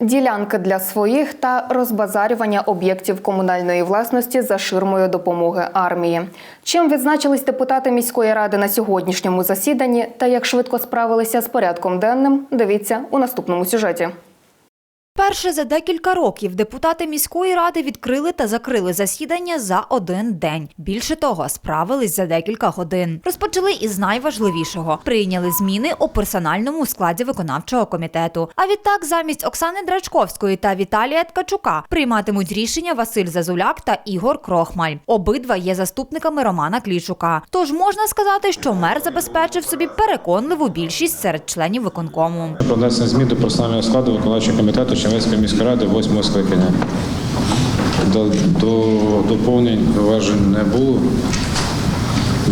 Ділянки для своїх та розбазарювання об'єктів комунальної власності за ширмою допомоги армії. Чим відзначились депутати міської ради на сьогоднішньому засіданні та як швидко справилися з порядком денним, дивіться у наступному сюжеті. Перше за декілька років депутати міської ради відкрили та закрили засідання за один день. Більше того, справились за декілька годин. Розпочали із найважливішого: прийняли зміни у персональному складі виконавчого комітету. А відтак, замість Оксани Драчковської та Віталія Ткачука прийматимуть рішення Василь Зазуляк та Ігор Крохмаль. Обидва є заступниками Романа Клічука. Тож можна сказати, що мер забезпечив собі переконливу більшість серед членів виконкому. Про внесення змін до персонального складу виконавчого комітету Чернівецької міської ради 8 скликання. До, до доповнень зауважень не було.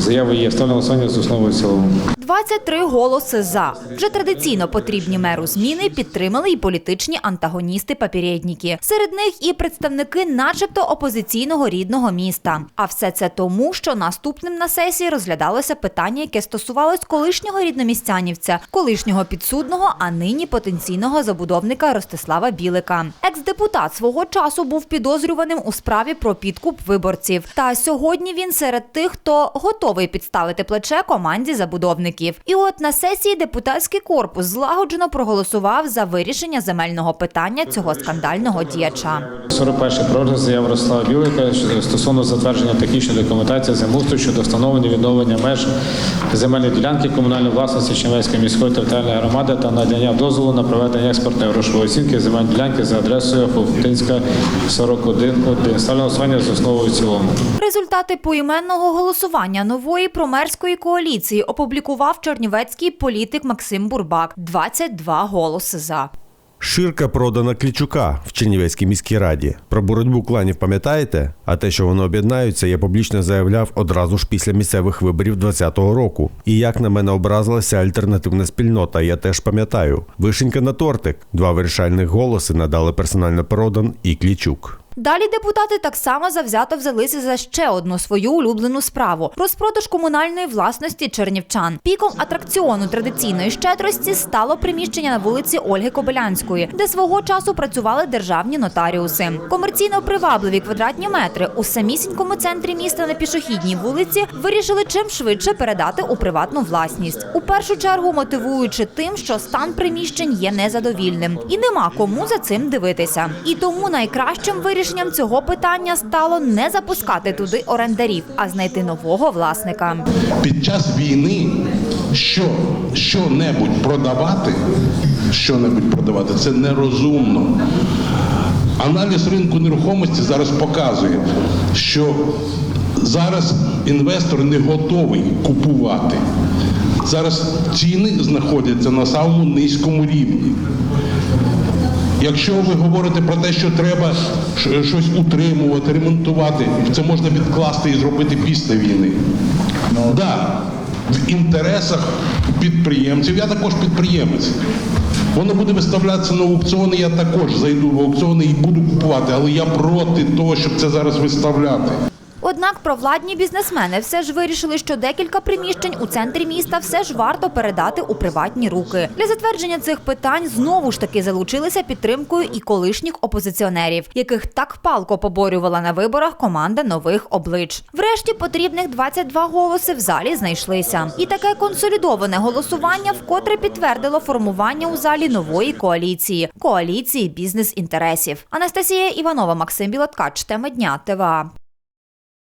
Заяви є. Ставлю голосування з основою цілому. 23 голоси за. Вже традиційно потрібні меру зміни підтримали і політичні антагоністи папірєдніки. Серед них і представники, начебто, опозиційного рідного міста. А все це тому, що наступним на сесії розглядалося питання, яке стосувалось колишнього рідномістянівця, колишнього підсудного, а нині потенційного забудовника Ростислава Білика. Екс-депутат свого часу був підозрюваним у справі про підкуп виборців. Та сьогодні він серед тих, хто готовий підставити плече команді забудовників. І от на сесії депутатський корпус злагоджено проголосував за вирішення земельного питання цього скандального діяча. 41. Про розгляд заяв Ростислава Білика стосовно затвердження технічної документації землеустрою щодо встановлення відновлення меж земельної ділянки комунальної власності Чернівецької міської територіальної громади та надання дозволу на проведення експортної грошової оцінки земельної ділянки за адресою Фовтинська 41-1. Ставлю голосування з основою цілому. Результати поіменного голосування нової промерської коаліції опублікував чернівецький політик Максим Бурбак. 22 голоси за. Ширка продана Клічука в Чернівецькій міській раді. Про боротьбу кланів пам'ятаєте? А те, що вони об'єднаються, я публічно заявляв одразу ж після місцевих виборів 2020 року. І як на мене образилася альтернативна спільнота, я теж пам'ятаю. Вишенька на тортик. Два вирішальних голоси надали персонально Продан і Клічук. Далі депутати так само завзято взялися за ще одну свою улюблену справу розпродаж комунальної власності чернівчан. Піком атракціону традиційної щедрості стало приміщення на вулиці Ольги Кобилянської, де свого часу працювали державні нотаріуси. Комерційно привабливі квадратні метри у самісінькому центрі міста на пішохідній вулиці вирішили чим швидше передати у приватну власність. У першу чергу мотивуючи тим, що стан приміщень є незадовільним і нема кому за цим дивитися. І тому найкращим вирішенням цього питання стало не запускати туди орендарів, а знайти нового власника. під час війни що, що-небудь продавати, що-небудь продавати, це нерозумно. Аналіз ринку нерухомості зараз показує, що зараз інвестор не готовий купувати. Зараз ціни знаходяться на самому низькому рівні. Якщо ви говорите про те, що треба щось утримувати, ремонтувати, це можна відкласти і зробити після війни. Так, да, в інтересах підприємців, я також підприємець. Воно буде виставлятися на аукціони, я також зайду в аукціони і буду купувати, але я проти того, щоб це зараз виставляти. Однак провладні бізнесмени все ж вирішили, що декілька приміщень у центрі міста все ж варто передати у приватні руки. Для затвердження цих питань знову ж таки залучилися підтримкою і колишніх опозиціонерів, яких так палко поборювала на виборах команда нових облич. Врешті потрібних 22 голоси в залі знайшлися. І таке консолідоване голосування вкотре підтвердило формування у залі нової коаліції коаліції бізнес-інтересів. Анастасія Іванова, Максим Білоткач, теми дня ТВА.